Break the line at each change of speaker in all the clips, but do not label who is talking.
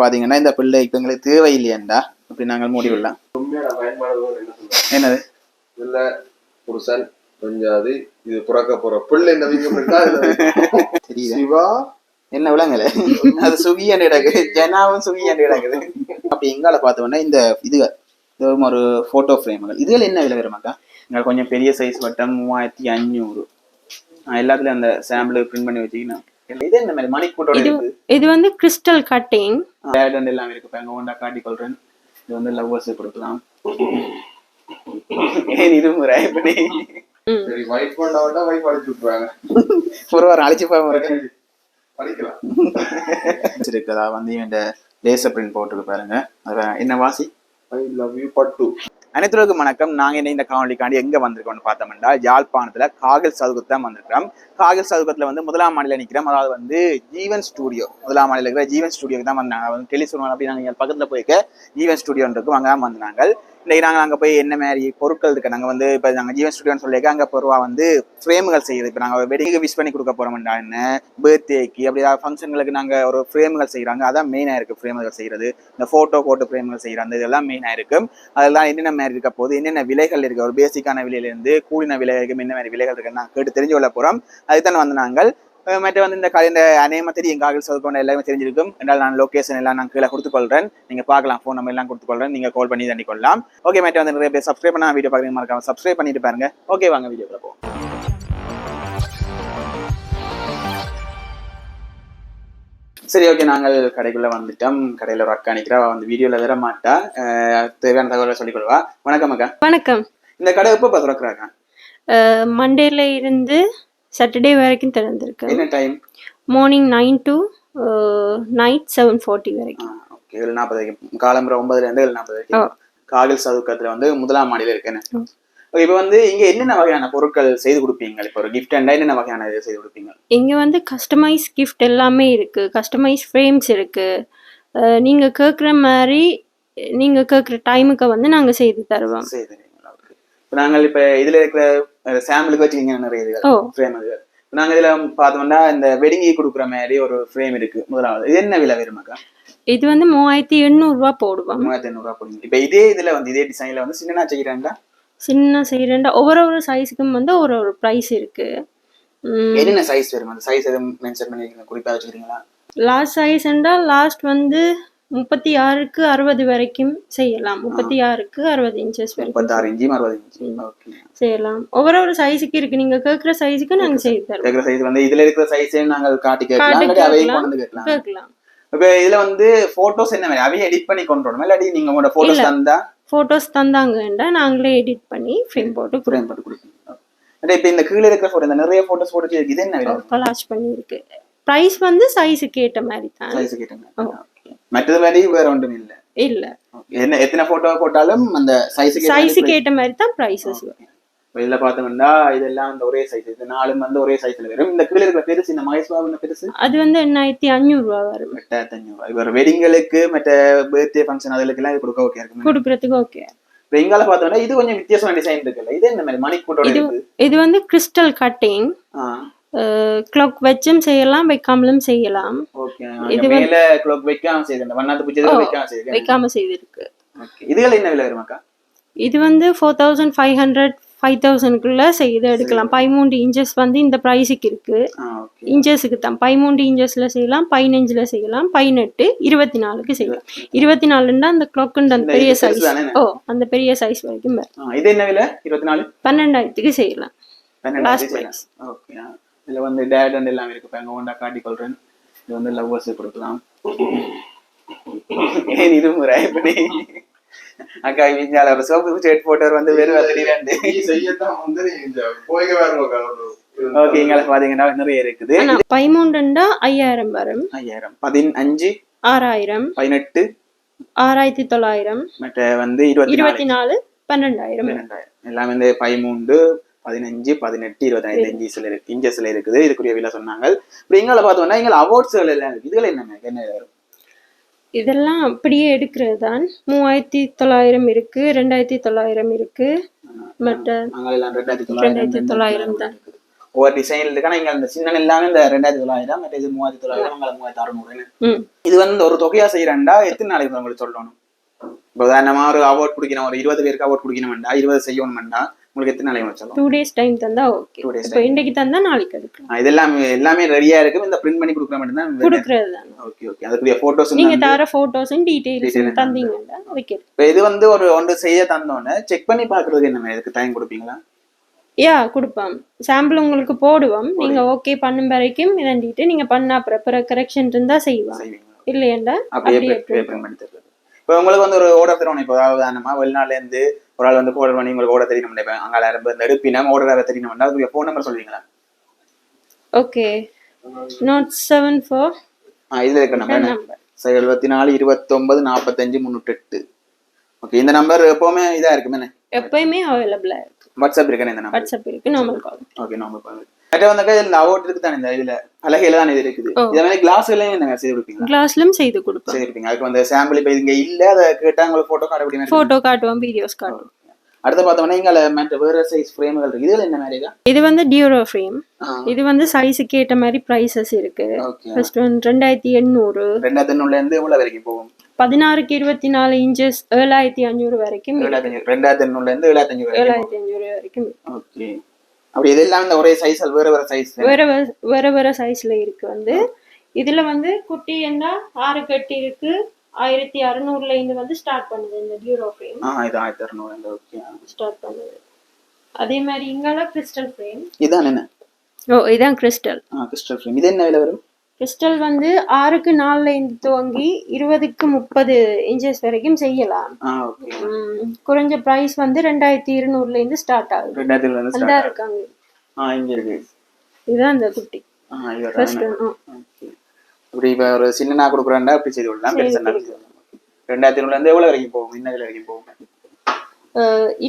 பாத்தீங்கன்னா இந்த பிள்ளை இப்ப எங்களுக்கு தேவையில்லையாண்டா. அப்படி நாங்கள் முடிவிடலாம் என்னது?
இதுல புருஷன் கொஞ்சாது இது பிறக்க போற பிள்ளை என்ன வைக்க
தெரியுது?
சிவா?
என்ன விளங்கல அது சுகியாண்டு கிடக்கு ஜனாவும் சுகியாண்டு கிடக்குது. அப்படி எங்கால பார்த்தோம்னா இந்த இது இது ஒரு போட்டோ ஃப்ரேம்கள் இதுல என்ன விலை வருமாக்கா எங்களுக்கு கொஞ்சம் பெரிய சைஸ் வட்டம் மூவாயிரத்தி அஞ்சூறு எல்லாத்துலயும் அந்த சாம்பிள் பிரிண்ட் பண்ணி வச்சீங்கன்னா இது என்ன மாதிரி மணிக்கூட்டோட
இது
இருக்கு
இது வந்து கிறிஸ்டல் கட்டிங்
பேட் வந்து எல்லாம் இருக்கு பாருங்க. ஒன்றா காட்டி கொள்றேன் இது வந்து லவ்வர்ஸ் கொடுக்கலாம். ஏன் இருமுறை இப்ப நீ
சரி ஒயிட் பண்ண விட்டா ஒயிட் அடிச்சு விட்டுருவாங்க.
ஒரு வாரம் அழிச்சு இருக்கு.
படிக்கலாம்
வச்சிருக்கதா வந்து இந்த லேசர் பிரிண்ட் போட்டுருக்கு பாருங்க. என்ன வாசி?
ஐ லவ் யூ பட்டு
அனைத்துலகம் வணக்கம். நாங்க இந்த காணொலிக்காண்டி எங்க வந்திருக்கோம்னு பார்த்தோம்னா யாழ்ப்பாணத்துல காகல் சதுக்கத்து தான் வந்திருக்கிறோம். காகல் சதுக்கத்துல வந்து முதலாம் மாநில நிற்கிறோம் அதாவது வந்து ஜீவன் ஸ்டூடியோ. முதலாம் மாநில இருக்கிற ஜீவன் ஸ்டுடியோக்கு தான் வந்தாங்க. வந்து டெலிசோன் அப்படி நாங்கள் பக்கத்துல போயிருக்க ஜீவன் ஸ்டுடியோ இருக்கும் அங்க தான் வந்தாங்க. இன்னைக்கு நாங்கள் அங்கே போய் என்ன மாதிரி பொருட்கள் இருக்குது நாங்கள் வந்து இப்போ நாங்கள் ஜீவன் ஸ்டுடியோன்னு சொல்லியிருக்க அங்கே பொருவா வந்து ஃப்ரேம்கள் செய்யுது இப்போ நாங்கள் வெடிக்கு விஷ் பண்ணி கொடுக்க போகிறோம்டா என்ன? பர்த்டேக்கு அப்படி ஏதாவது ஃபங்க்ஷன்களுக்கு நாங்கள் ஒரு ஃப்ரேம்கள் செய்கிறாங்க அதான் மெயினாக இருக்குது ஃப்ரேம்கள் செய்கிறது இந்த ஃபோட்டோ போட்டு ஃப்ரேம்கள் செய்யறது இதெல்லாம் மெயினாக இருக்கும் அதெல்லாம் என்னென்ன மாதிரி இருக்க போது என்னென்ன விலைகள் இருக்குது ஒரு பேசிக்கான விலையிலேருந்து கூலின கூடின விலை வரைக்கும் என்ன மாதிரி விலைகள் இருக்குன்னு நான் கேட்டு தெரிஞ்சு கொள்ள போகிறோம் அதுதான் வந்து நாங்கள் மற்ற வந்து இந்த க- இந்த அநேகமா தெரியும். காகல் சதுக்கொண்ட எல்லாமே தெரிஞ்சிருக்கும். என்றால் நான் லொகேஷன் எல்லாம் நான் கீழே கொடுத்துக்கொள்றேன். நீங்க பார்க்கலாம் ஃபோன் நம்பர் எல்லாம் கொடுத்துக்கொள்றேன். நீங்க கால் பண்ணி தண்ணி கொள்ளலாம் ஓகே மற்ற வந்து நிறைய பேர் சப்ஸ்கிரைப் பண்ணா வீடியோ பார்க்குறீங்க மறக்காம சப்ஸ்கிரைப் பண்ணிட்டு பாருங்க. ஓகே வாங்க வீடியோக்குள்ள போவோம். சரி ஓகே நாங்கள் கடைக்குள்ள வந்துட்டோம். கடையில ஒரு அக்கா நிக்கிறா வந்து வீடியோல வர மாட்டா. தேவையான தகவலை சொல்லிக் கொள்வா. வணக்கம் அக்கா.
வணக்கம்.
இந்த கடை எப்போ திறக்கிறாங்க?
மண்டேல இருந்து சாட்டர்டே வரைக்கும் திறந்திருக்கு.
என்ன time
morning nine to night seven forty வரைக்கும்.
ஓகே ஏழு நாற்பது வரைக்கும். காலம்புற ஒன்பதுல இருந்து ஏழு நாற்பது வரைக்கும். காகல் சதுக்கத்துல வந்து முதலாம் மாடியில இருக்கேன்னு இப்போ வந்து இங்க என்னென்ன வகையான பொருட்கள் செய்து கொடுப்பீங்க? இப்போ ஒரு கிஃப்ட் அண்டா என்னென்ன வகையான இது செய்து கொடுப்பீங்க?
இங்கே வந்து கஸ்டமைஸ் கிஃப்ட் எல்லாமே இருக்கு. கஸ்டமைஸ் ஃப்ரேம்ஸ் இருக்கு. நீங்க கேட்குற மாதிரி நீங்க கேட்குற டைமுக்கு வந்து நாங்க செய்து தருவோம்
செய்து தருவீங்களா? Okay. இப்போ நாங்கள் இப்போ இதுல இருக்கிற சாம்பிளுக்கு வச்சுக்கிங்க நிறைய இது
ஓ.
ஃப்ரேம் இது இப்ப நாங்க இதுல பார்த்தோம்னா இந்த வெடிங்கி கொடுக்குற மாதிரி ஒரு ஃப்ரேம் இருக்கு முதலாவது. இது என்ன விலை வருமாக்கா
இது வந்து மூவாயிரத்தி எண்ணூறுரூவா போடுவோம்.
மூவாயிரத்தி ஐநூறுரூவா போடுங்க. இப்போ இதே இதுல வந்து இதே டிசைன்ல வந்து சின்ன செய்கிறாங்களா
சின்ன செய்கிறேன்டா ஒவ்வொரு ஒரு சைஸுக்கும் வந்து ஒரு ஒரு ப்ரைஸ் இருக்கு.
என்னென்ன சைஸ் வரும்? அந்த சைஸ் எதுவும் மென்ஷன் பண்ணிருக்கீங்க குறிப்பா வச்சுக்கிறீங்களா?
லாஸ்ட் சைஸ்ண்டா லாஸ்ட் வந்து முப்பத்தி ஆறுக்கு அறுபது வரைக்கும் செய்யலாம். முப்பத்தி ஆறுக்கு அறுபது இன்ச்சஸ் வரைக்கும்.
அறுபது இன்ச்சி ஓகே.
செய்யலாம். ஒவ்வொரு ஒரு சைஸுக்கு இருக்கு. நீங்க கேட்குற சைஸுக்கு நாங்க செய்து
கேட்குற சைஸ் வந்து இதுல இருக்கிற சைஸே நாங்கள் காட்டி கேட்கலாம்.
கேட்கலாம்.
இப்போ இதுல வந்து போட்டோஸ் என்ன மாதிரி? அவையும் எடிட் பண்ணி கொண்டு வரணுமா? இல்லாட்டி நீங்க உங்களோட போட்டோஸ். தந்தா?
ஃபோட்டோஸ் தந்தாங்கண்டா நாங்களே எடிட் பண்ணி ஃப்ரேம் போட்டு
ஃப்ரேம் போட்டு கொடுப்பீங்க அடே இப்போ இந்த கீழே இருக்கிற போட்டோ இந்த நிறைய போட்டோஸ் போட்டு இருக்கு. இது என்ன
கொலாஜ் பண்ணியிருக்கு. ப்ரைஸ் வந்து சைஸுக்கு ஏற்ற மாதிரி தான்.
சைஸ் கேட்டேங்க மற்றது மாதிரி வேற ஒன்றும் இல்ல.
இல்ல.
என்ன எத்தனை போட்டோ போட்டாலும் அந்த சைஸுக்கு
சைஸுக்கு ஏற்ற மாதிரி தான் ப்ரைஸஸ்
இதுல பார்த்தோம்னா இதெல்லாம் வந்து ஒரே சைஸ் இது நாலும் வந்து ஒரே சைஸ்ல வரும். இந்த கீழே இருக்கிற பெருசு இந்த மகேஷ் பாபு பெருசு?
அது வந்து எண்ணாயிரத்தி அஞ்சூறுரூவா வரும்.
எட்டாயிரத்தி அஞ்சூறு இவர் வெட்டிங்களுக்கு மற்ற பர்த்டே ஃபங்க்ஷன் அதுகளுக்கெல்லாம் இது கொடுக்க ஓகே இருக்கு
கொடுக்கறதுக்கு ஓகே
இப்போ எங்கால பார்த்தோம்னா இது கொஞ்சம் வித்தியாசமான டிசைன் இருக்குல்ல. இது என்ன மாதிரி மணிக்கூட்டோட
இது இது? வந்து கிறிஸ்டல் கட்டிங் கிளாக் வச்சும் செய்யலாம் வைக்காமலும் செய்யலாம். இது
மேல க்ளோக் வைக்காம இந்த வண்ணாத்து
ஓ,
வைக்காம செய்யுது
வைக்காம செய்திருக்கு.
இதுகள் என்ன விலை வருமாக்கா?
இது வந்து four thousand five hundred five தௌசண்ட்குள்ள செய்து எடுக்கலாம். பதிமூன்று இன்ச்சஸ் வந்து இந்த ப்ரைஸுக்கு இருக்கு. இன்ச்சஸுக்கு தான். பதிமூன்று இன்ச்சஸ்ல செய்யலாம் பதினஞ்சுல செய்யலாம் பதினெட்டு இருபத்தி நாலுக்கு செய்யலாம். இருபத்தி நாலுன்னா அந்த கிளாக்குண்டு அந்த பெரிய சைஸ்? ஓ அந்த பெரிய சைஸ் வரைக்கும்
இது என்ன விலை? இருபத்தி நாலு?
பன்னெண்டாயிரத்துக்கு செய்யலாம்.
பன்னெண்டாயிரம் ஓகே இதுல வந்து டேட் வந்து எல்லாம் இருக்கு. பாருங்க ஒன்றா காட்டி கொள்றேன். இது வந்து லவ்வர்ஸ் கொடுக்கலாம். ஏன் இருமுறை இப்ப நீ அக்கா இஞ்சால ஒரு சோப்பு ஸ்டேட் போட்டவர் வந்து வெறும் அத்தடி ரெண்டு.
செய்யத்தான் வந்து வேற
ஓகே இங்கே பாத்தீங்கன்னா நிறைய இருக்குது.
பதிமூன்றுண்டா ஐயாயிரம் வரும்.
ஐயாயிரம். பதினஞ்சு
ஆறாயிரம்.
பதினெட்டு
ஆறாயிரத்தி தொள்ளாயிரம்.
மற்ற வந்து இருபத்தி
இருபத்தி நாலு பன்னெண்டாயிரம். வரும்.
ரெண்டாயிரம் எல்லாமே இந்த பதிமூன்று பதினஞ்சு பதினெட்டு இருபத்தைந்து இன்ச்சஸ்ல இருக்கு இன்ச்சஸ்ல இருக்குது. இதுக்குரிய விலை சொன்னாங்க. இப்படி எங்களை பார்த்தோம்னா எங்களை அவார்ட்ஸ்கள் எல்லாம் இருக்கு. இதுல என்ன என்ன வரும்?
இதெல்லாம் அப்படியே எடுக்கிறது தான். மூவாயிரத்தி தொள்ளாயிரம் இருக்கு ரெண்டாயிரத்தி தொள்ளாயிரம் இருக்கு. மற்ற
ரெண்டாயிரத்தி
தொள்ளாயிரம் தான்.
ஒவ்வொரு டிசைன் இருக்கு. ஆனா இங்க அந்த சின்ன எல்லாமே இந்த ரெண்டாயிரத்தி தொள்ளாயிரம் மற்ற இது மூவாயிரத்தி தொள்ளாயிரம் மூவாயிரத்தி அறுநூறு இது வந்து ஒரு தொகையா செய்யறேன்டா எத்தனை நாளைக்கு உங்களுக்கு சொல்லணும்? இப்போ உதாரணமா ஒரு அவார்ட் குடிக்கணும். ஒரு இருபது பேருக்கு அவார்ட் குடிக்கணும்டா இருபது செய்யணும்டா உங்களுக்கு எத்தனை நாளைக்கு சொல்லணும்
டூ டேஸ் டைம் தந்தா ஓகே
Two days
இப்போ இன்றைக்கு தந்தா நாளைக்கு எடுக்கலாம்.
ஆ, இது எல்லாமே எல்லாமே ரெடியா இருக்கு இந்த பிரிண்ட் பண்ணி கொடுக்குற மட்டும் தான்
கொடுக்கறது தான்
ஓகே ஓகே அதுக்குரிய போட்டோஸ்
நீங்க தர டீடைல்ஸ்
Detail
தந்தீங்கன்னா அதுக்கு
இப்போ இது வந்து ஒரு ஒன்று செய்ய தந்தோன்னே செக் பண்ணி பார்க்கறதுக்கு என்ன இதுக்கு டைம் கொடுப்பீங்களா?
யா கொடுப்போம். சாம்பிள் உங்களுக்கு போடுவோம். நீங்க ஓகே பண்ணும் வரைக்கும் இதண்டிட்டு நீங்க பண்ண அப்புறம் கரெக்ஷன் இருந்தா செய்வோம். இல்லையண்டா
அப்படியே இப்போ உங்களுக்கு வந்து ஒரு ஓர்டர் தரணும் இப்போ உதாரணமா வெளிநாட்டுல இருந்து ஒரு ஆள் வந்து ஆர்டர் பண்ணி உங்களுக்கு ஓட தெரியணும் நினைப்பேன். அங்கே ரொம்ப நெடுப்பினம் ஓர்டர் வேற தெரியணும் அதுக்குரிய ஃபோன் நம்பர் சொல்லுவீங்களா?
ஓகே நாட் செவன் ஃபோர்
ஆ இதுல இருக்க நம்பர் சரி எழுபத்தி நாலு இருபத்தொன்பது நாற்பத்தஞ்சு முந்நூற்றெட்டு ஓகே இந்த நம்பர் எப்பவுமே இதா இருக்குமே
எப்பயுமே அவைலபிளா இருக்கு.
வாட்ஸ்அப் இருக்கேன் இந்த நம்பர்
வாட்ஸ்அப் இருக்கு. நார்மல் கால்
ஓகே நார்மல் பாருங்க மற்ற வந்தாக்கா இந்த அவார்ட் இருக்கு தானே இந்த இதுல? பலகையில தான் இது இருக்குது. இதே மாதிரி கிளாஸ்லயும் நீங்க செய்து கொடுப்பீங்களா?
கிளாஸ்லயும் செய்து கொடுப்போம்.
செய்திருப்பீங்க அதுக்கு வந்து சாம்பிள் இப்போ இங்க இல்ல அதை கேட்டா உங்களுக்கு போட்டோ காட்ட முடியுமா?
போட்டோ காட்டுவோம் வீடியோஸ் காட்டுவோம்.
அடுத்து பார்த்தோம்னா இங்க மற்ற வேற சைஸ் ஃப்ரேம்கள் இருக்கு. இதுல என்ன மாதிரி
இது? வந்து டியூரோ ஃப்ரேம் இது வந்து சைஸுக்கு ஏற்ற மாதிரி ப்ரைசஸ் இருக்கு. ஃபர்ஸ்ட் வந்து ரெண்டாயிரத்தி எண்ணூறு.
ரெண்டாயிரத்தி எண்ணூறுல இருந்து எவ்வளவு வரைக்கும் போகும்?
பதினாறுக்கு இருபத்தி நாலு இன்ச்சஸ் ஏழாயிரத்தி அஞ்சூறு வரைக்கும்
ரெண்டாயிரத்தி எண்ணூறுல இருந்து ஏழாயிரத்தி அஞ்சூறு வரைக்கும்
ஏழாயிரத்தி அஞ்சூறு வரைக்கும்.
ஓகே அப்படி இதெல்லாம் இந்த ஒரே சைஸ் வேற வேற சைஸ்
வேற வேற- வேற சைஸ்ல இருக்கு வந்து. இதுல வந்து குட்டி என்ன? ஆறு கட்டி இருக்கு. ஆயிரத்தி அறுநூறுல இருந்து வந்து ஸ்டார்ட் பண்ணுது இந்த டியூரோ ஃப்ரேம்
ஆ இது ஆயிரத்தி அறுநூறு ஓகே
ஸ்டார்ட் பண்ணுது. அதே மாதிரி இங்கெல்லாம் கிறிஸ்டல் ஃப்ரேம்
இதான் என்ன?
ஓ இதான் கிறிஸ்டல்
ஆ கிறிஸ்டல் ஃப்ரேம் இது என்ன விலை வரும்?
கிறிஸ்டல் வந்து ஆறுக்கு நாலுல இருந்து துவங்கி இருபதுக்கு முப்பது இன்ச்சஸ் வரைக்கும் செய்யலாம். குறைஞ்ச பிரைஸ் வந்து ரெண்டாயிரத்தி இருநூறுல இருந்து ஸ்டார்ட் ஆகுது.
ரெண்டாயிரத்தி
இருக்காங்க. இதுதான் அந்த குட்டி.
இப்படி இப்போ ஒரு சின்னனா கொடுக்குறாண்டா அப்படி செய்து விடலாம் பெருசா ரெண்டாயிரத்தி ஐநூறுல இருந்து எவ்வளவு வரைக்கும் போகும்? என்ன விலை வரைக்கும் போகும்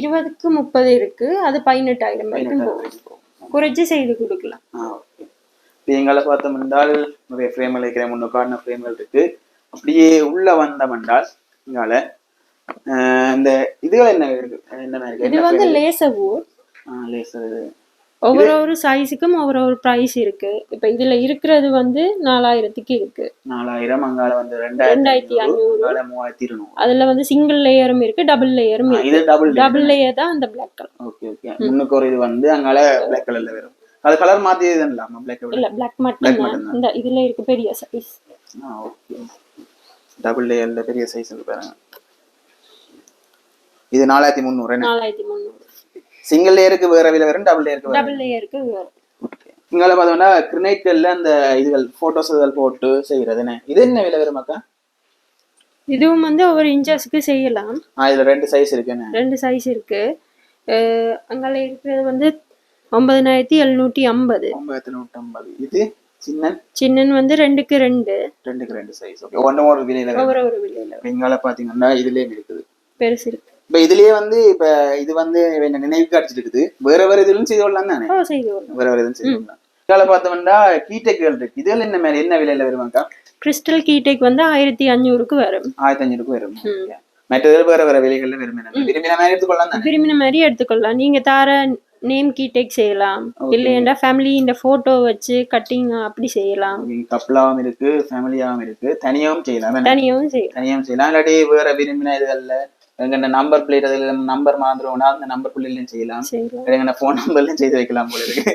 இருபதுக்கு முப்பது இருக்கு. அது பதினெட்டாயிரம் வரைக்கும் போகும். குறைச்சு செய்து கொடுக்கலாம்.
எங்களை பார்த்தோம் என்றால் நிறைய ஃப்ரேம்கள் இருக்கிற முன்னுக்கான ஃப்ரேம்கள் இருக்கு. அப்படியே உள்ள வந்தோம் என்றால் இங்கால இந்த இதுகள் என்ன இருக்கு? என்ன இருக்கு?
இது வந்து? லேசர்
லேசர்
ஒவ்வொரு ஒரு சைஸுக்கும் ஒவ்வொரு ஒரு ப்ரைஸ் இருக்கு. இப்ப இதுல இருக்கிறது வந்து நாலாயிரத்துக்கு இருக்கு.
நாலாயிரம் அங்கால வந்து ரெண்டாயிரத்தி ஐநூறு மூவாயிரத்தி இருநூறு.
அதுல வந்து சிங்கிள் லேயரும் இருக்கு டபுள் லேயரும் இருக்கு.
இது டபுள்
டபுள் லேயர் தான் அந்த பிளாக் கலர்
ஓகே ஓகே முன்னுக்கு ஒரு இது வந்து அங்கால பிளாக் கலர்ல வரும். அது கலர் மாத்தி இல்லாம பிளாக்
இல்ல பிளாக் மட்டும். இந்த இதுல இருக்கு பெரிய சைஸ்
ஆ ஓகே டபுள் லேயர்ல பெரிய சைஸ் இருக்கு பாருங்க. இது நாலாயிரத்தி முந்நூறு என்ன?
நாலாயிரத்தி முந்நூறு.
சிங்கிள் லேயருக்கு வேற விலை வரும் டபுள் லேயருக்கு வேற
டபுள் லேயருக்கு
இங்கால பார்த்தோம்னா கிரினைட்டல்ல அந்த இதுகள் போட்டோஸ் இதழ் போட்டு செய்யறது என்ன? இது என்ன விலை வரும் அக்கா?
இதுவும் வந்து ஒவ்வொரு இன்ச்சஸ்க்கு செய்யலாம்.
ஆ இதுல ரெண்டு சைஸ் இருக்கு என்ன?
ரெண்டு சைஸ் இருக்கு. அங்கால இருக்கிறது வந்து ஒன்பதனாயிரத்தி எழுநூற்றி ஐம்பது.
ஒன்பதாயிரத்தி நூற்றி ஐம்பது. இது சின்ன
சின்னன் வந்து ரெண்டுக்கு ரெண்டு.
ரெண்டுக்கு ரெண்டு சைஸ் ஓகே ஒன்று ஒரு விலையில.
ஒவ்வொரு ஒரு விலையில.
இங்கால பாத்தீங்கன்னா இதுலயும் இருக்குது.
பெருசு இருக்கு.
இப்ப இதுலயே வந்து இப்ப இது வந்து என்ன நினைவு காட்சி இருக்குது வேற வேற இதுலும் செய்து கொள்ளலாம் தானே? வேற வேற இதுவும் செய்து கொள்ளலாம். இங்கால பார்த்தோம்னா கீட்டைகள் இருக்கு. இதுல என்ன மேல என்ன விலையில வருவாங்கக்கா
கிறிஸ்டல் கீடெக் வந்து ஆயிரத்தி அஞ்சூறுக்கு வரும்.
ஆயிரத்தி அஞ்சூறுக்கு வரும். மற்றது வேற வேற விலைகள்ல வரும். என்ன விரும்பின மாதிரி எடுத்துக்கொள்ளலாம்
விரும்பின மாதிரி எடுத்துக்கொள்ளலாம். நீங்க தார நேம் கீடெக் செய்யலாம். இல்லையண்டா ஃபேமிலி இந்த போட்டோ வச்சு கட்டிங் அப்படி செய்யலாம்.
கப்பலாவும் இருக்கு ஃபேமிலியாவும் இருக்கு. தனியாவும் செய்யலாம். தானே?
தனியாகவும் செய்யலாம்.
தனியாவும் செய்யலாம். இல்லாட்டி வேற விரும்பின இதுகள்ல எங்க நம்பர் பிளேட் அதுல நம்பர் மாத்திரம்னா அந்த நம்பர் பிள்ளைலையும் செய்யலாம்.
செய்யலாம்.
எங்க ஃபோன் நம்பர்லயும் செய்து வைக்கலாம் போல இருக்கு.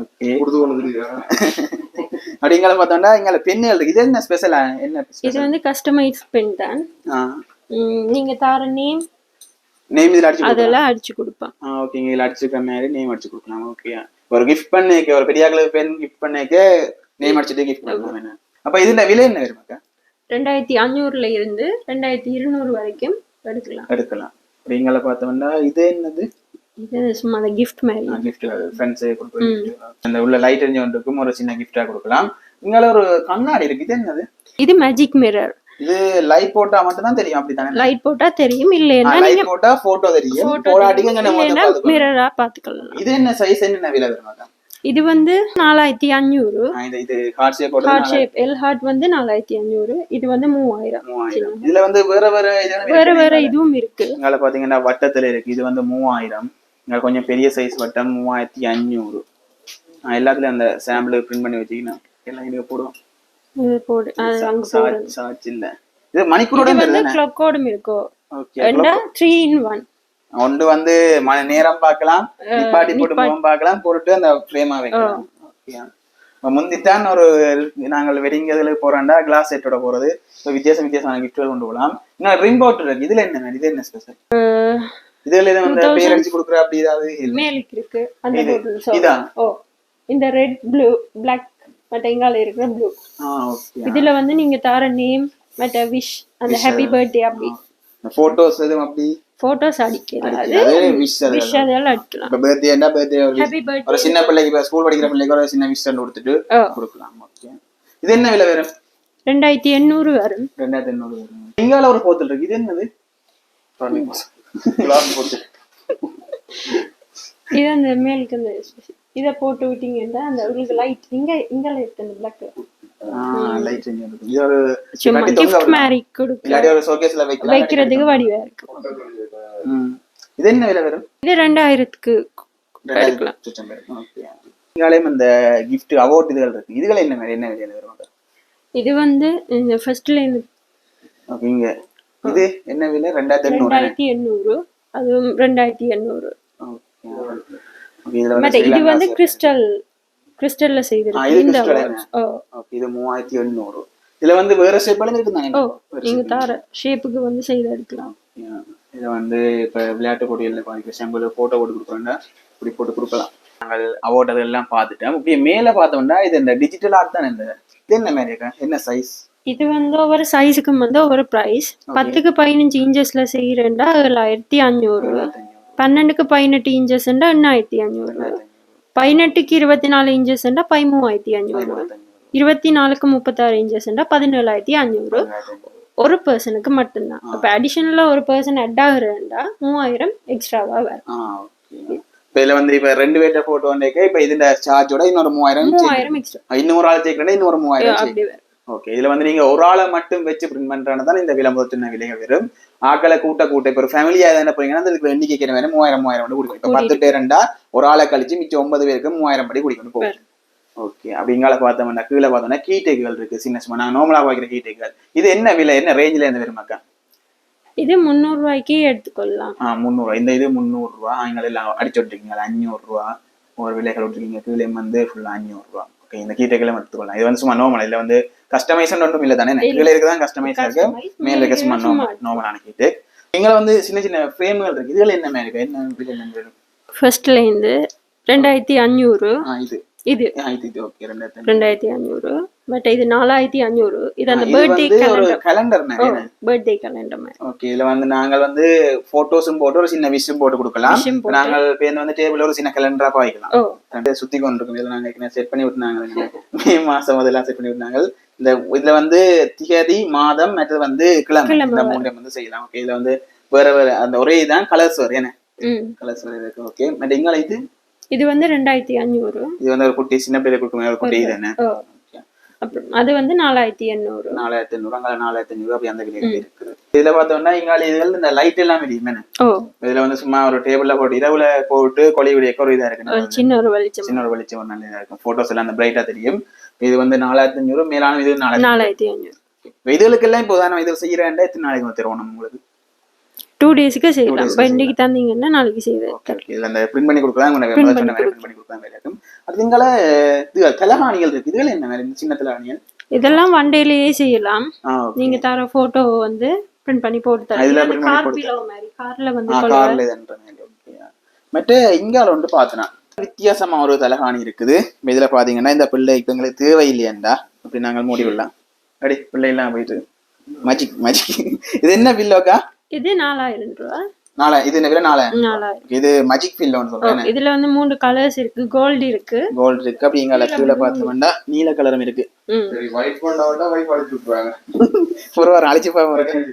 ஓகே
கொடுத்து கொண்டு வந்துருக்கா
அப்படிங்கிற பார்த்தோம்னா இங்க பெண்ணுகள் இருக்கு. இது என்ன ஸ்பெஷலா என்ன
இது வந்து கஸ்டமைஸ் பென் தான். நீங்க தார நேம்
நேம் இதுல அடிச்சு
அதெல்லாம் அடிச்சு கொடுப்பான்
ஓகேங்க இதுல அடிச்சுக்கிற மாதிரி நேம் அடிச்சு கொடுக்கலாம். ஓகே ஒரு கிஃப்ட் பண்ணிக்க ஒரு பெரிய ஆளு பெண் கிஃப்ட் பண்ணிக்க நேம் அடிச்சுட்டு கிஃப்ட் பண்ணலாம். அப்ப இதுல விலை என்ன வருமாக்கா
ரெண்டாயிரத்தி அஞ்சூறுல இருந்து ரெண்டாயிரத்தி இருநூறு வரைக்கும் எடுக்கலாம்.
எடுக்கலாம். அப்படிங்கள பார்த்தோம்னா இது என்னது?
இது சும்மா அந்த கிஃப்ட் மாதிரி.
கிஃப்ட் ஃப்ரெண்ட்ஸு அந்த உள்ள லைட் எரிஞ்சு ஒன்றுக்கும் ஒரு சின்ன கிஃப்டா கொடுக்கலாம். இங்கால ஒரு கண்ணாடி இருக்கு. இது என்னது?
இது மேஜிக் மிரர்
இது லைட் போட்டா மட்டும் தான் தெரியும் அப்படித்தானே?
லைட் போட்டா தெரியும் இல்லைன்னா நீங்க
போட்டா போட்டோ தெரியும். போடாட்டிங்க நம்ம.
மிரரா பாத்துக்கலாம்.
இது என்ன சைஸ் என்ன விலை வருமாக்கா
இது வந்து நாலாயிரத்தி அஞ்சூறு
இது heart shape
heart shape L heart வந்து நாலாயிரத்தி அஞ்சூறு இது வந்து மூவாயிரம்.
இதுல வந்து வேற வேற
வேற. வேற இதுவும் இருக்கு.
இங்கால பாத்தீங்கன்னா வட்டத்துல இருக்கு. இது வந்து மூவாயிரம். இங்க கொஞ்சம் பெரிய சைஸ் வட்டம் மூவாயிரத்தி அஞ்சூறு எல்லாத்துலயும் அந்த சாம்பிள் பிரிண்ட் பண்ணி வச்சுக்கினா எல்லாம் இங்க போடுவோம்
இது போடு
இல்ல. இது மணிக்கூரோட
இது வந்து கிளக்கோடும் ரெண்டா? இன்
ஒன்று வந்து மணி நேரம் பார்க்கலாம் நிப்பாட்டி போட்டு முகம் பார்க்கலாம் போட்டுட்டு அந்த ஃப்ரேமா வைக்கலாம். ஓகே முந்தித்தான் ஒரு நாங்கள் வெட்டிங் இதுல போறோம்டா கிளாஸ் செட்டோட போறது. வித்தியாசம் வித்தியாசமான கிஃப்ட்கள் கொண்டு போகலாம். இன்னும் ரிம் அவுட் இருக்கு. இதுல என்ன இது என்ன ஸ்பெஷல் இதுல எதுவும் இந்த பேர் அடிச்சு கொடுக்குற அப்படி ஏதாவது
மேலுக்கு இருக்கு. அந்த
இது. இதா?
ஓ இந்த ரெட் ப்ளூ பிளாக் மற்ற எங்கால இருக்கிற ப்ளூ இதுல வந்து நீங்க தர நேம் மற்ற விஷ் அந்த ஹாப்பி பர்த்டே அப்படி.
போட்டோஸ் எதுவும் அப்படி?
போட்டோஸ் அடிக்கிறது
விஷ் அது
விஷ் அதெல்லாம் அடிக்கலாம்.
இப்போ பர்த்டே என்ன பர்த்டே
ஹாப்பி பர்த்டே
ஒரு சின்ன பிள்ளைக்கு இப்போ ஸ்கூல் படிக்கிற பிள்ளைக்கு ஒரு சின்ன விஷ் கொடுத்துட்டு கொடுக்கலாம். ஓகே இது என்ன விலை வரும்?
ரெண்டாயிரத்தி எண்ணூறு வரும்.
ரெண்டாயிரத்தி எண்ணூறு வரும். இங்கால ஒரு போத்தல் இருக்கு. இது என்னது?
இது அந்த மேலுக்கு அந்த இதை போட்டு விட்டீங்கன்னா அந்த உங்களுக்கு லைட் இங்க இங்க லைட் அந்த பிளாக்
லைட் இருக்கு. இது ஒரு
சும்மா
இல்லாட்டி தொங்க
கிஃப்ட். மாதிரி கொடுக்க.
இல்லாட்டி ஒரு ஷோகேஸ்ல வைக்கலாம்.
வைக்கிறதுக்கு வடிவா இருக்கு.
ம். இது என்ன விலை வரும்?
இது ரெண்டாயிரத்துக்கு
ஓகே. இங்காலையும் இந்த கிஃப்ட் அவார்ட் இதுகள் இருக்கு. இதுகள் என்ன விலை என்ன விலையில வரும்?
இது வந்து இந்த ஃபர்ஸ்ட்ல இந்த
ஓகே இங்க. இது என்ன விலை? ரெண்டாயிரத்தி எண்ணூறு.
ரெண்டாயிரத்தி எண்ணூறு. அதுவும் ரெண்டாயிரத்தி எண்ணூறு.
ஓகே.
இது வந்து கிறிஸ்டல் கிறிஸ்டல்ல செய்திருக்கு. இந்த
இது மூவாயிரத்தி எண்ணூறு. இதுல வந்து வேற ஷேப்ல இருக்கு
ஓ நீங்க தார ஷேப்புக்கு வந்து செய்து எடுக்கலாம்.
இதை வந்து இப்போ விளையாட்டு போட்டிகளில் பாதிக்கிற செம்பிள் ஃபோட்டோ போட்டு கொடுக்குறோம்னா இப்படி போட்டு கொடுக்கலாம். நாங்கள் அவார்ட் அதெல்லாம் பார்த்துட்டோம். இப்படி மேலே பார்த்தோம்னா இது இந்த டிஜிட்டல் ஆர்ட் தான் இந்த? இது என்ன மாதிரி இருக்கா என்ன சைஸ்
இது வந்து ஒவ்வொரு சைஸுக்கும் வந்து ஒவ்வொரு ப்ரைஸ் பத்துக்கு பதினஞ்சு இன்ச்சஸ்ல செய்யறேன்டா ஏழாயிரத்தி அஞ்சூறு. பன்னெண்டுக்கு பதினெட்டு இன்ச்சஸ்ண்டா எண்ணாயிரத்தி அஞ்சூறு பதினெட்டுக்கு இருபத்தி நாலு இன்ச்சஸ்ண்டா பதிமூவாயிரத்தி அஞ்சூறு இருபத்தி நாலுக்கு முப்பத்தாறு இன்ச்சஸ்ண்டா பதினேழாயிரத்தி அஞ்சூறு ஒரு பர்சனுக்கு மட்டும்தான். இப்போ அடிஷனலாக ஒரு பர்சன் அட் ஆகுறேன்டா மூவாயிரம் எக்ஸ்ட்ராவா வரும்.
இதில் வந்து இப்போ ரெண்டு பேர்ட்ட ஃபோட்டோ வந்தேக்க இப்போ இதுல சார்ஜோட இன்னொரு மூவாயிரம்
மூவாயிரம்
இன்னொரு ஆள் சேர்க்கணும் இன்னொரு மூவாயிரம் ஓகே இதுல வந்து நீங்க ஒரு ஆளை மட்டும் வச்சு பிரிண்ட் பண்றதுனால தான் இந்த விளம்பரத்தின விலைகள் வரும். ஆக்களை கூட்ட கூட்ட இப்போ ஒரு ஃபேமிலியா என்ன போறீங்கன்னா அதுக்கு எண்ணிக்கை வேற மூவாயிரம் மூவாயிரம் படி குடிக்கும் இப்போ பத்து பேருண்டா ஒரு ஆளை கழிச்சு மிச்சம் ஒன்பது பேருக்கு மூவாயிரம் படி குடிக்கணும். போகும் ஓகே அப்படிங்கால பார்த்தோம்னா கீழே பார்த்தோம்னா கீ டேக்குகள் இருக்கு. சின்ன சும்மா நாங்கள் நார்மலா பார்க்குற கீ டேக்குகள் இது என்ன விலை? என்ன ரேஞ்சில் இருந்து வருமாக்கா
இது முந்நூறு ரூபாய்க்கு எடுத்துக்கொள்ளலாம்.
ஆ முந்நூறுவா இந்த இது முந்நூறுரூவா நீங்கள் எல்லாம் அடிச்சு விட்டுருக்கீங்க. அஞ்சூறுரூவா ஒரு விலைகள் விட்டுருக்கீங்க. கீழே வந்து ஃபுல்லாக அஞ்சூறுரூவா ஓகே இந்த கீ டேக்கில் எடுத்துக்கொள்ளலாம். இது வந்து சும்மா நார்மல் இல்லை வந்து கஸ்டமைசேஷன் ஒன்றும் இல்லை தானே? கீழே இருக்கதான் கஸ்டமைஸ் இருக்கு. மேல இருக்க சும்மா நார்மல் நார்மலான கீட்டு நீங்கள வந்து சின்ன சின்ன ஃப்ரேம்கள் இருக்கு. இதுல என்ன மாதிரி இருக்கு? என்ன
ஃபர்ஸ்ட்ல இருந்து ரெண்டாயிரத்தி அஞ்சூறு
இது.
இது
ரெண்டாயிரத்தி
அஞ்சூறு பட் இது நாலாயிரத்தி அஞ்சூறு இது அந்த பர்த்டே கேலண்டர் பர்த்டே கேலண்டர் மாதிரி.
ஓகே இதுல வந்து நாங்கள் வந்து போட்டோஸும் போட்டு ஒரு சின்ன விஷயம் போட்டு கொடுக்கலாம். நாங்கள் பேருந்து வந்து டேபிள் ஒரு சின்ன கேலண்டரா பாய்க்கலாம். சுத்தி கொண்டு இருக்கும் இதுல நாங்க செட் பண்ணி விட்டுனாங்க. மே மாசம் அதெல்லாம் செட் பண்ணி விட்டாங்க இந்த இதுல வந்து திகதி மாதம் மற்றது வந்து கிழமை. இந்த மூணு வந்து செய்யலாம். ஓகே இதுல வந்து வேற வேற அந்த ஒரே தான் கலர்ஸ் வரும் என்ன? கலர்ஸ் வர இருக்கு. ஓகே மற்ற இங்கால இது?
இது வந்து ரெண்டாயிரத்தி அஞ்சூறு
இது வந்து ஒரு குட்டி சின்ன பிள்ளை கொடுக்கும் ஒரு குட்டி இது
ஓ அப்புறம் அது வந்து நாலாயிரத்தி எண்ணூறு.
நாலாயிரத்தி ஐநூறு அங்கே நாலாயிரத்தி ஐநூறு அப்படி அந்த விலையில இருக்குது இதுல பார்த்தோம்னா இங்கால இதுல இந்த லைட் எல்லாம்
ஓ.
இதுல வந்து சும்மா ஒரு டேபிள்ல போட்டு இரவுல போட்டு கொலி விடிய ஒரு இதா இருக்கு.
சின்ன ஒரு வெளிச்சம்.
சின்ன ஒரு வெளிச்சம் நல்ல இதா இருக்கும். போட்டோஸ் எல்லாம் அந்த பிரைட்டா தெரியும். இது வந்து நாலாயிரத்தி அஞ்சூறு மேலான இது நாலாயிரத்தி
அஞ்சூறு
இதுகளுக்கெல்லாம் இப்போ தான் இதில் செய்யறேன்டா எத்தனை நாளைக்கு தருவோம் உங்களுக்கு?
டூ டேஸ்க்கு செய்யலாம். இப்போ இன்னைக்கு தந்தீங்கன்னா நாளைக்கு செய்து
இதுல அந்த பிரிண்ட் பண்ணி கொடுக்கலாம். முதல்ல
பண்ணி
கொடுக்கலாம். இருக்கும் அது இங்கால இது தலகாணிகள் இருக்கு. இதுல என்ன சின்ன தலகாணிகள்
இதெல்லாம் ஒன் டேலயே செய்யலாம். நீங்க தர போட்டோ வந்து பிரிண்ட் பண்ணி போட்டு
பண்ணி
கார் பிலோ மாதிரி. கார்ல வந்து
கார்ல மற்ற இங்கால வந்து பார்த்தனா வித்தியாசமா ஒரு தலகாணி இருக்குது. இதுல பாத்தீங்கன்னா இந்த பிள்ளை இப்ப எங்களுக்கு தேவையில்லையாண்டா அப்படி நாங்கள் மூடி விடலாம். அடி பிள்ளை எல்லாம் போயிட்டு. மேஜிக் மேஜிக் இது என்ன பில்லோக்கா
இது நாலாயிரம் ரூபா.
நாளை இது என்ன விலை நாளை
நாலாயிரம்
இது மேஜிக் பில்லோன்னு
ஓ,
சொல்றேன்
இதுல வந்து மூணு கலர்ஸ் இருக்கு. கோல்டு இருக்கு.
கோல்டு இருக்கு. அப்படி இங்கால கீழே பார்த்தோம்னா நீல கலரும் இருக்கு.
வைஃப் பண்ணா விட்டா வைஃப் அடிச்சு விட்டுருவாங்க.
ஒரு வாரம் அழைச்சி
போய்.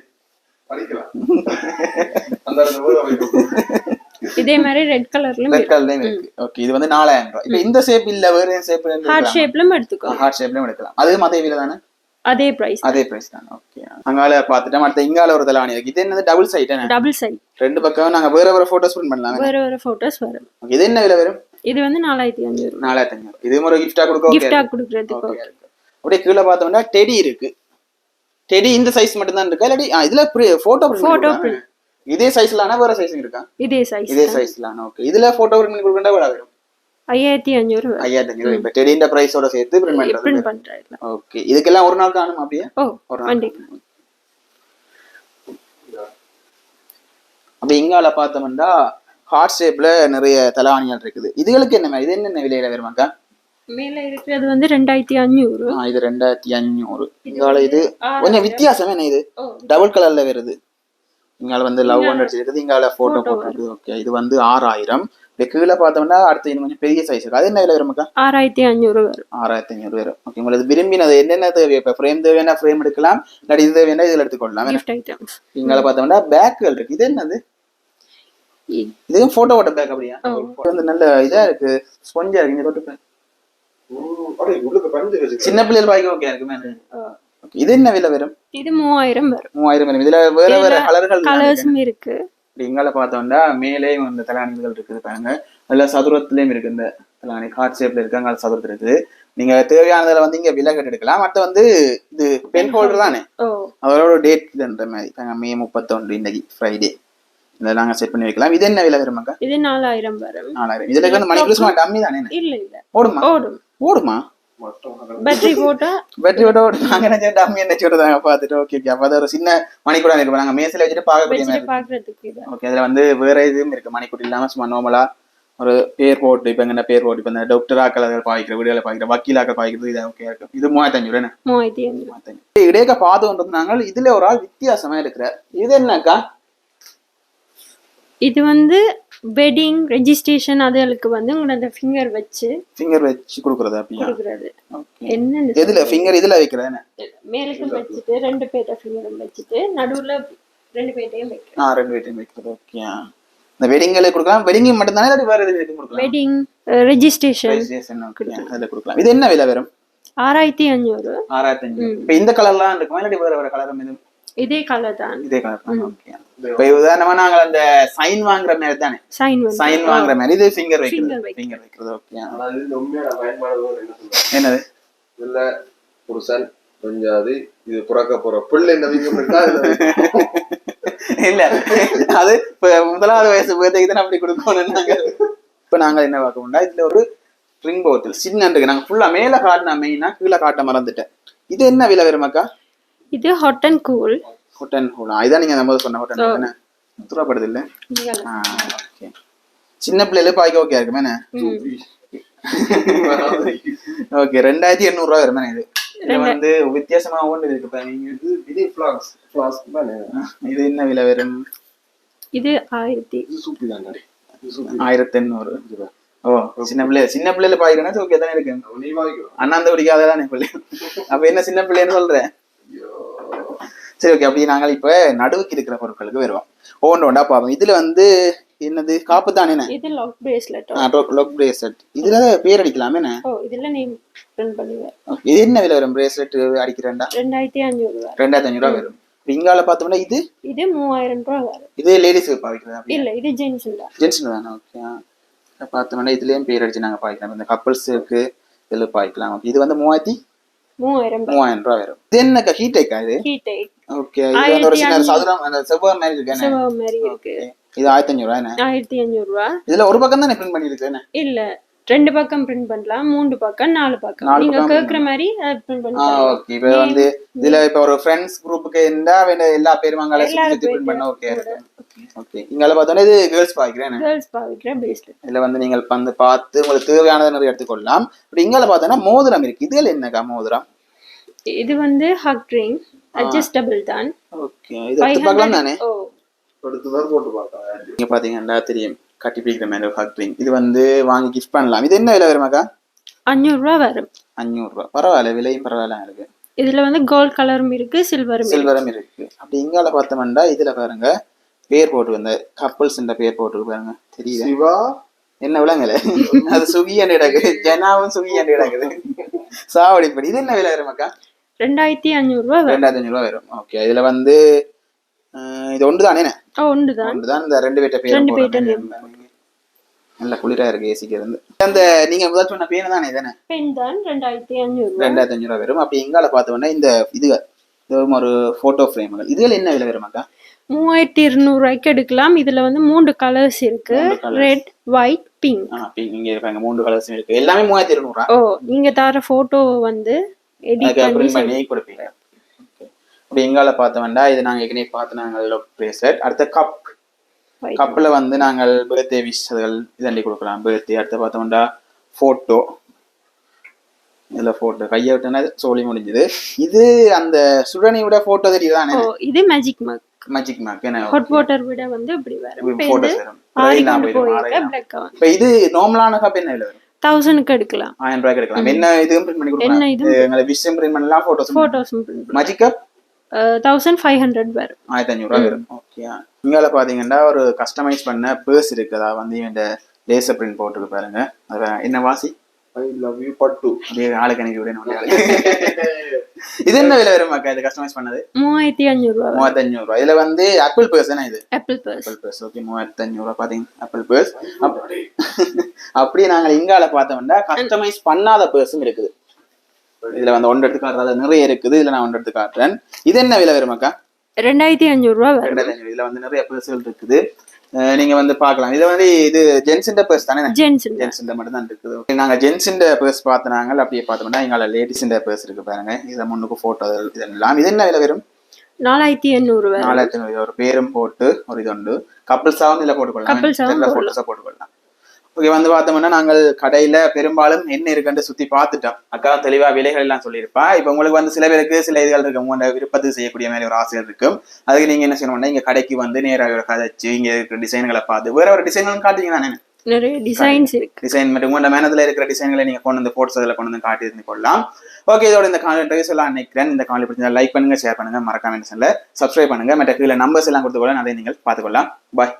இதே மாதிரி ரெட் கலர்லயும்
ரெட் கலர்லயும் இருக்கு. ஓகே இது வந்து நாலாயிரம் ரூபாய் இப்ப இந்த ஷேப் இல்ல வேற ஷேப்
ஹார்ட் ஷேப்லயும் எடுத்துக்கோ.
ஹார்ட் ஷேப்லயும் எடுக்கலாம். அது அதே விலை தானே?
அதே பிரைஸ்
அதே பிரைஸ் தான். ஓகே அங்கால பார்த்துட்டோம் அடுத்த இங்கால ஒரு தலாணி இருக்கு இது என்னது? டபுள் சைட்
டபுள் சைட்
ரெண்டு பக்கம் நாங்க வேற வேற போட்டோஸ் பிரிண்ட் பண்ணலாம்.
வேற வேற போட்டோஸ் வரும்.
இது என்ன விலை வரும்?
இது வந்து நாலாயிரத்தி அஞ்சூறு
நாலாயிரத்தி அஞ்சூறு இது ஒரு கிஃப்டா கொடுக்க
கிஃப்டா கொடுக்கறதுக்கு
அப்படியே கீழே பார்த்தோம்னா டெடி இருக்கு. டெடி இந்த சைஸ் மட்டும் தான் இருக்கா? இல்லாட்டி இதுல போட்டோ பிரிண்ட் இதே சைஸ்ல ஆனா வேற சைஸ் இருக்கா?
இதே சைஸ்
இதே சைஸ்ல ஆனா ஓகே இதுல போட்டோ பிரிண்ட் கொடுக்கறதா வரும்?
ஐயாயிரத்தி அஞ்சூறு
ஐயாயிரத்தி அஞ்சூறு இப்ப டெடின்ற பிரைஸோட சேர்த்து பிரிண்ட்
பண்றாங்க
ஓகே. இதுக்கெல்லாம் ஒரு நாள் காணும் அப்படியே?
ஓ
ஒரு நாள். அப்ப இங்கால பார்த்தோம்னா ஹார்ட் ஷேப்ல நிறைய தலவாணிகள் இருக்குது. இதுகளுக்கு என்ன? இது என்னென்ன விலையில வருமாக்கா
மேல இருக்கிறது வந்து ரெண்டாயிரத்தி அஞ்சூறு
இது ரெண்டாயிரத்தி அஞ்சூறு இங்கால இது கொஞ்சம் வித்தியாசம் என்ன இது? டபுள் கலர்ல வருது. இங்கால வந்து லவ் ஒன்று அடிச்சிருக்குது இங்கால போட்டோ போட்டிருக்கு ஓகே இது வந்து ஆறாயிரம். இப்ப கீழே பார்த்தோம்னா அடுத்து இது கொஞ்சம் பெரிய சைஸ் இருக்கு. அது என்ன விலை வருமாக்கா
ஆறாயிரத்தி அஞ்சூறு வரும்.
ஆறாயிரத்தி ஐநூறு வரும். ஓகே உங்களுக்கு விரும்பினது என்னென்ன தேவை இப்போ ஃப்ரேம் தேவையான ஃப்ரேம் எடுக்கலாம் இல்லாட்டி இது தேவையான இதில் எடுத்துக்கொள்ளலாம்.
கிஃப்ட் ஐட்டம்ஸ்
இங்கால பார்த்தோம்னா பேக்குகள் இருக்கு. இது என்னது? இதுவும் போட்டோ ஓட்ட பேக் அப்படியா? வந்து நல்ல இதா இருக்கு. ஸ்பொஞ்சா இருக்கு. இங்க தொட்டு சின்ன பிள்ளைகள் பாய்க்க ஓகே இருக்கு மேல. ஓகே இது என்ன விலை வரும்?
இது மூவாயிரம் வரும்.
மூவாயிரம் வரும். இதுல வேற வேற கலர்கள்
கலர்ஸும் இருக்கு.
இங்கால பார்த்தோம்னா மேலேயும் இந்த தலாணிகள் இருக்குது பாருங்க. அதுல சதுரத்திலயும் இருக்கு இந்த தலாணி ஹார்ட் ஷேப்ல இருக்கு அங்க சதுரத்தில் இருக்குது. நீங்க தேவையானதுல வந்து இங்க விலை கட்டு எடுக்கலாம். அடுத்து வந்து இது பென் ஹோல்டர் தானே? அதோட டேட் இதுன்ற மாதிரி. மே முப்பத்தொன்று இன்னைக்கு ஃப்ரைடே இதை நாங்க செட் பண்ணி வைக்கலாம். இது என்ன விலை வருமாக்கா
இது நாலாயிரம் வரும்.
நாலாயிரம். இதுல வந்து மணி ப்ளஸ் டம்மி தானே
இல்ல இல்ல.
ஓடுமா?
ஓடும்.
ஓடுமா?
பேட்டரி போட்டா?
பேட்டரி ஓட ஓடும் நாங்க என்ன டம்மி என்ன சொல்றதாங்க பார்த்துட்டு ஓகே ஓகே அப்போ அது ஒரு சின்ன மணிக்கூட இருக்கு நாங்க மேசில வச்சுட்டு பார்க்கக்கூடிய மாதிரி.
வச்சுட்டு பாக்குறதுக்கு இது.
ஓகே அதுல வந்து வேற இதுவும் இருக்கு. மணிக்கூட்டி இல்லாம சும்மா நார்மலா ஒரு பேர் போட்டு இப்ப என்ன பேர் போட்டு இப்ப இந்த டாக்டர் ஆக்கள் அதை பாய்க்கிற வீடுகளை பாய்க்கிற வக்கீல் ஆக்கள் பாய்க்கிறது இது ஓகே இருக்கு. இது மூவாயிரத்தி இடையக்க நாங்கள் இதுல ஒரு ஆள் வித்தியாசமா இருக்கிறார். இது என்னக்கா?
இது வந்து வெட்டிங் ரெஜிஸ்ட்ரேஷன் அதுகளுக்கு வந்து உங்களோட அந்த ஃபிங்கர் வச்சு
ஃபிங்கர் வச்சு கொடுக்குறது அப்படியா
கொடுக்குறது. என்னன்னு
எதுல ஃபிங்கர் இதுல வைக்கிறது என்ன?
மேலுக்கும் வச்சுட்டு ரெண்டு பேர்ட்ட ஃபிங்கரும் வச்சுட்டு நடுவுல ரெண்டு பேர்ட்டையும் வைக்கிறோம்
ஆ ரெண்டு வீட்டையும் வைக்கிறது ஓகே. இந்த வெட்டிங்களுக்கு கொடுக்கலாம் வெட்டிங் மட்டும் தானே இல்லாட்டி வேற எதுவும் கொடுக்கலாம்?
Wedding registration
okay. அதுல கொடுக்கலாம். இது என்ன விலை வரும்?
ஆறாயிரத்தி அஞ்சூறு
ஆறாயிரத்தி அஞ்சூறு இப்ப இந்த கலர்லாம் இருக்குமா இல்லாட்டி வேற வேற கலர் எதுவும்?
இதே கலர் தான்.
இதே கலர் தான். ஓகே இப்ப உதாரணமா நாங்க அந்த சைன் வாங்குற மாதிரி தானே?
சைன்
சைன் வாங்குற மாதிரி இது ஃபிங்கர் வைக்கிறது. ஃபிங்கர் வைக்கிறது. ஓகே
இது உண்மையான பயன்பாடு
என்னது?
இதுல புருஷன் கொஞ்சாது இது பிறக்க போற பிள்ளை என்ன.
இல்ல. அது இப்ப முதலாவது வயசு பேர்த்துக்கு தான் அப்படி கொடுக்கணும் நாங்க. இப்ப நாங்க என்ன பார்க்கணும்னா இதுல ஒரு ரிங் போட்டில் சின்ன இருக்கு. நாங்க ஃபுல்லா மேல காட்டின மெயினா கீழே காட்ட மறந்துட்டேன். இது என்ன விலை வருமாக்கா
இது ஹாட் அண்ட் கூல்
ஹோட்டன் ஹோலா இதான் நீங்க நம்ம சொன்ன ஹோட்டன் தானே துறப்படுது இல்ல. சின்ன பிள்ளைல பாய்க்க ஓகே இருக்குமே ஓகே ரெண்டாயிரத்தி எண்ணூறு ரூபா வருமே இது? இது வந்து வித்தியாசமா ஒன்று இருக்கு பாருங்க.
இது இது ஃபிளாக்ஸ் ஃபிளாஸ்க் தானே
இது. என்ன விலை வரும்?
இது ஆயிரத்தி
இது சூப்பி தானே
ஆயிரத்தி எண்ணூறு. ஓ சின்ன பிள்ளை சின்ன பிள்ளைல பாய்க்கிறேன்னா ஓகே தானே இருக்கு? அண்ணாந்து குடிக்காத தானே பிள்ளை? அப்ப என்ன சின்ன பிள்ளைன்னு சொல்றேன் சரி ஓகே அப்படி நாங்கள் இப்ப நடுவுக்கு இருக்கிற பொருட்களுக்கு வருவோம். ஒவ்வொன்று ஒன்றா பார்ப்போம். இதுல வந்து என்னது? காப்பு தானே
இது லாக் பிரேஸ்லெட்
லொக் பிரேஸ்லெட் இதுல பேர் அடிக்கலாமே. என்ன?
ஓ இதுல நேம் பிரிண்ட் பண்ணுவேன்.
இது என்ன விலை வரும்? பிரேஸ்லெட் அடிக்கிறேன்டா.
ரெண்டாயிரத்தி அஞ்சூறு ரூபா
ரெண்டாயிரத்தி அஞ்சூறு ரூபா வரும். இப்ப இங்கால பார்த்தோம்னா இது?
இது மூவாயிரம் ரூபா வரும்.
இது லேடிஸ் பாவிக்கிறதா?
இல்ல இது ஜென்ஸ் தான்?
ஜென்ஸ் தானே ஓகே பார்த்தோம்னா இதுலயும் பேர் அடிச்சு நாங்க பாய்க்கலாம் இந்த கப்பல்ஸுக்கு இதுல பாய்க்கலாம். இது வந்து மூவாயிரத்தி
மூவாயிரம் ரூபாய்.
மூவாயிரம் வரும். இது என்னக்கா ஹீட் ஐக்கா இது?
ஹீட்
ஓகே இது வந்து ஒரு சின்ன சதுரம் அந்த செவ்வாய் மாதிரி இருக்கு என்ன?
செவ்வா மாதிரி இருக்கு.
Okay. இது ஆயிரத்தி அஞ்சூறு ரூபா என்ன?
ஆயிரத்தி அஞ்சூறு ரூபா.
இதுல ஒரு பக்கம் தானே பிரிண்ட் பண்ணிருக்கு
இல்ல ரெண்டு பக்கம் பிரிண்ட் பண்ணலாம் மூணு பக்கம் நாலு பக்கம்.
நாலு
நீங்க கேக்குற மாதிரி பிரிண்ட் பண்ணலாம்
ஓகே இப்போ வந்து இதுல இப்ப ஒரு ஃப்ரெண்ட்ஸ் குரூப்புக்கு இருந்தா வேணும் எல்லா பேரும் அங்கால சுத்தி பிரிண்ட் பண்ண ஓகே இருக்கு ஓகே இங்கால பார்த்தோன்னா இது கேர்ள்ஸ் பாய்க்கிறேன்
கேர்ள்ஸ் பாவிக்கிற பிரேஸ்லெட்
இதுல வந்து நீங்கள் வந்து பார்த்து உங்களுக்கு தேவையானதை நிறைய எடுத்துக்கொள்ளலாம். இப்படி இங்கால பார்த்தோன்னா மோதிரம் இருக்கு. இதுல என்னக்கா மோதிரம்?
இது வந்து ஹக் ரிங் அட்ஜஸ்டபிள் தான்.
ஓகே இது பார்க்கலாம் தானே?
ஓ
போட்டு பார்த்தேன்
நீங்க பாத்தீங்கன்னா தெரியும். கட்டி பிடிக்கிற மாதிரி ஒரு ஹக் ரிங் இது வந்து வாங்கி கிஃப்ட் பண்ணலாம். இது என்ன விலை வருமாக்கா
அஞ்சூறு ரூபா வரும்.
அஞ்சூறு ரூபா பரவாயில்ல விலையும் பரவாயில்ல இருக்கு.
இதுல வந்து கோல்ட் கலரும் இருக்கு சில்வரும் இருக்கு.
சில்வரும் இருக்கு. அப்படி இங்கால பார்த்தோம்னா இதுல பாருங்க பேர் போட்டு இந்த கப்பல்ஸ் பேர் போட்டு பாருங்க. தெரியுது?
சிவா?
என்ன விளங்கல அது சுகியாண்டு கிடக்குது ஜனாவும் சுகியாண்டு கிடக்குது சாவடிப்படி. இது என்ன விலை வருமாக்கா
ரெண்டாயிரத்தி அஞ்சூறு ரூபா வரும்.
ரெண்டாயிரத்தி அஞ்சூறு ரூபா வரும். ஓகே இதுல வந்து இது ஒன்று தானே
ஓ ஒன்று தான்
ஒன்று தான் இந்த ரெண்டு பேர்ட்ட பேர் நல்ல குளிரா இருக்கு ஏசிக்கு இருந்து. அந்த நீங்க முதல் சொன்ன பேனு தானே தானே?
பென் தான் ரெண்டாயிரத்தி அஞ்சூறு
ரெண்டாயிரத்தி அஞ்சூறு ரூபா வரும் அப்படி எங்கால பார்த்தோம்னா இந்த இது இதுவும் ஒரு போட்டோ ஃப்ரேம்கள் இதுல என்ன விலை வருமாக்கா
மூவாயிரத்தி இருநூறுவாய்க்கு எடுக்கலாம். இதுல வந்து மூன்று கலர்ஸ் இருக்கு. Red white pink
pink. இங்க இருக்காங்க மூன்று கலர்ஸ் இருக்கு. எல்லாமே மூவாயிரத்தி இருநூறுவா
ஓ நீங்க தர போட்டோ வந்து எடிட் பண்ணி
கொடுப்பீங்க. அப்படி எங்கால பார்த்தோம்னா இது நாங்க ஏற்கனவே பார்த்து நாங்கள் பிரேஸ்லெட் அடுத்த கப். கப்பில் வந்து நாங்கள் பர்த்டே விஷர்கள் இதண்டி கொடுக்கலாம். பர்த்டே அடுத்து பார்த்தோம்னா ஃபோட்டோ இதில் ஃபோட்டோ கையை விட்டோன்னா சோழி முடிஞ்சுது. இது அந்த சுடனை விட ஃபோட்டோ தெரியுதானே
இது மேஜிக் மக்
மேஜிக் மேக் என்ன?
ஹாட் வாட்டர் விட வந்து இப்படி வரும். இது
ஆறாயிரம்
பிளாக்
இப்போ இது நார்மலான கப் என்ன வரும்?
தௌசண்ட்க்கு எடுக்கலாம்.
ஆயிரம் ரூபாய்க்கு எடுக்கலாம். என்ன இதுவும் பிரிண்ட் பண்ணி
என்ன
கொடுக்கலாம்
இது
எங்களை விஷயம் பிரிண்ட் பண்ணலாம் photos
photos
magic cup
thousand five hundred வரும்.
ஆயிரத்தி அஞ்சூறுரூவா வரும். ஓகே இங்கால பார்த்தீங்கன்னா ஒரு கஸ்டமைஸ் பண்ண பேர்ஸ் இருக்கு அதாவது வந்து இந்த லேசர் பிரிண்ட் போட்டுருக்கு பாருங்க. என்ன வாசி?
ஐ லவ் யூ பட்டு
அப்படியே ஆளுக்கு அனுப்பி விட நம்ம ஆளுக்கு. இது என்ன விலை வரும் அக்கா இது கஸ்டமைஸ் பண்ணது?
மூவாயிரத்தி அஞ்சூறு ரூபா
மூவாயிரத்தி அஞ்சூறு ரூபா. இதுல வந்து ஆப்பிள் பேர்ஸ் தானே இது?
Apple purse
apple purse okay மூவாயிரத்தி அஞ்சூறு ரூபா பாத்தீங்க ஆப்பிள் பேர்ஸ் அப்படியே நாங்கள் இங்கால பார்த்தோம்னா கஸ்டமைஸ் பண்ணாத பேர்ஸும் இருக்குது. இதுல வந்து ஒன்று எடுத்து காட்டுறது நிறைய இருக்குது. இதுல நான் ஒன்று எடுத்து காட்டுறேன். இது என்ன விலை வரும் அக்கா?
ரெண்டாயிரத்தி அஞ்சூறு ரூபா
ரெண்டாயிரத்தி அஞ்சூறு இதுல வந்து நிறைய பேர்ஸ்கள் இருக்குது. நீங்க வந்து பார்க்கலாம். இது வந்து இது ஜென்ஸின் பேர்ஸ் தானே?
ஜென்ஸ்
ஜென்ஸின் மட்டும் தான் இருக்குது நாங்க ஜென்ஸின் பேர்ஸ் பார்த்தனாங்க. அப்படியே பார்த்தோம்னா எங்கள லேடிஸின் பேர்ஸ் இருக்கு பாருங்க. இதை முன்னுக்கு போட்டோ இதெல்லாம். இது என்ன விலை வரும்?
நாலாயிரத்தி எண்ணூறு
நாலாயிரத்தி ஐநூறு. ஒரு பேரும் போட்டு ஒரு இது உண்டு. கப்பிள்ஸாவும் இதில் போட்டுக்கொள்ளலாம். போட்டுக்கொள்ளலாம். ஓகே வந்து பார்த்தோம்னா நாங்கள் கடையில பெரும்பாலும் என்ன இருக்குன்னு சுத்தி பார்த்துட்டோம். அக்கா தெளிவா விலைகள் எல்லாம் சொல்லியிருப்பா. இப்போ உங்களுக்கு வந்து சில பேருக்கு சில இதுகள் இருக்கு உங்களோட விருப்பத்துக்கு செய்யக்கூடிய மாதிரி ஒரு ஆசைகள் இருக்கும். அதுக்கு நீங்க என்ன செய்யணும்னா இங்க கடைக்கு வந்து நேராக கதைச்சு இங்க இருக்கிற டிசைன்களை பார்த்து வேற ஒரு டிசைன்களும் காட்டுங்க தானே
நிறைய டிசைன்ஸ் இருக்கு.
டிசைன் மட்டும். உங்களோட மேனத்துல இருக்கிற டிசைன்களை நீங்க கொண்டு வந்து போட்டோஸ் அதில் கொண்டு வந்து காட்டி இருந்து கொள்ளலாம். ஓகே இதோட இந்த கான்டென்ட் சொல்லலாம் நினைக்கிறேன். இந்த காணொலி பிடிச்சா லைக் பண்ணுங்க ஷேர் பண்ணுங்க. மறக்காம சப்ஸ்கிரைப் பண்ணுங்க. மற்ற கீழே நம்பர்ஸ் எல்லாம் கொடுத்து கொள்ள அதை நீங்கள் பார்த்துக்கொள்ளலாம். பாய்